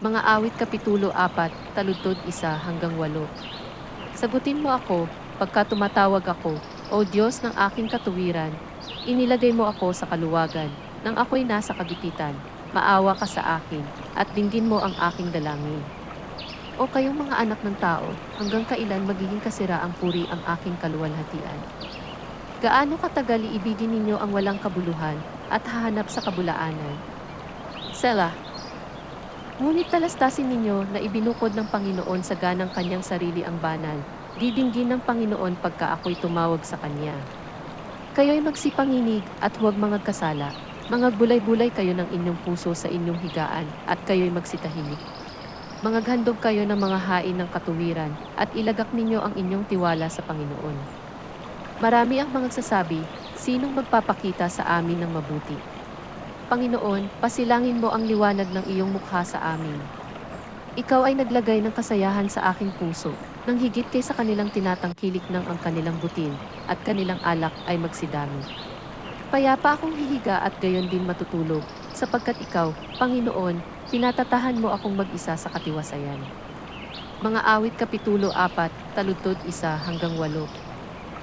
Mga awit Kapitulo 4, taludtod 1 hanggang 8. Sagutin mo ako, pagka tumatawag ako, O Diyos ng aking katuwiran, inilagay mo ako sa kaluwagan, nang ako'y nasa kagipitan, maawa ka sa akin, at dinggin mo ang aking dalangin. O kayong mga anak ng tao, hanggang kailan magiging kasira ang puri ang aking kaluwalhatian? Gaano katagal iibigin ninyo ang walang kabuluhan at hahanap sa kabulaanan? Selah, Ngunit talastasin ninyo na ibinukod ng Panginoon sa ganang kanyang sarili ang banal. Didinggin ng Panginoon pagka ako'y tumawag sa kanya. Kayo'y magsipanginig at huwag mga kasala. Mga bulay-bulay kayo ng inyong puso sa inyong higaan at kayo'y magsitahimik. Mangaghandog kayo ng mga hain ng katuwiran at ilagak ninyo ang inyong tiwala sa Panginoon. Marami ang mga sasabi, sinong magpapakita sa amin ng mabuti? Panginoon, pasilangin mo ang liwanag ng iyong mukha sa amin. Ikaw ay naglagay ng kasayahan sa aking puso, nang higit kaysa kanilang tinatangkilik ng ang kanilang butil, at kanilang alak ay magsidami. Payapa akong hihiga at gayon din matutulog, sapagkat ikaw, Panginoon, pinatatahan mo akong mag-isa sa katiwasayan. Mga awit Kapitulo 4, taludtod 1 hanggang 8.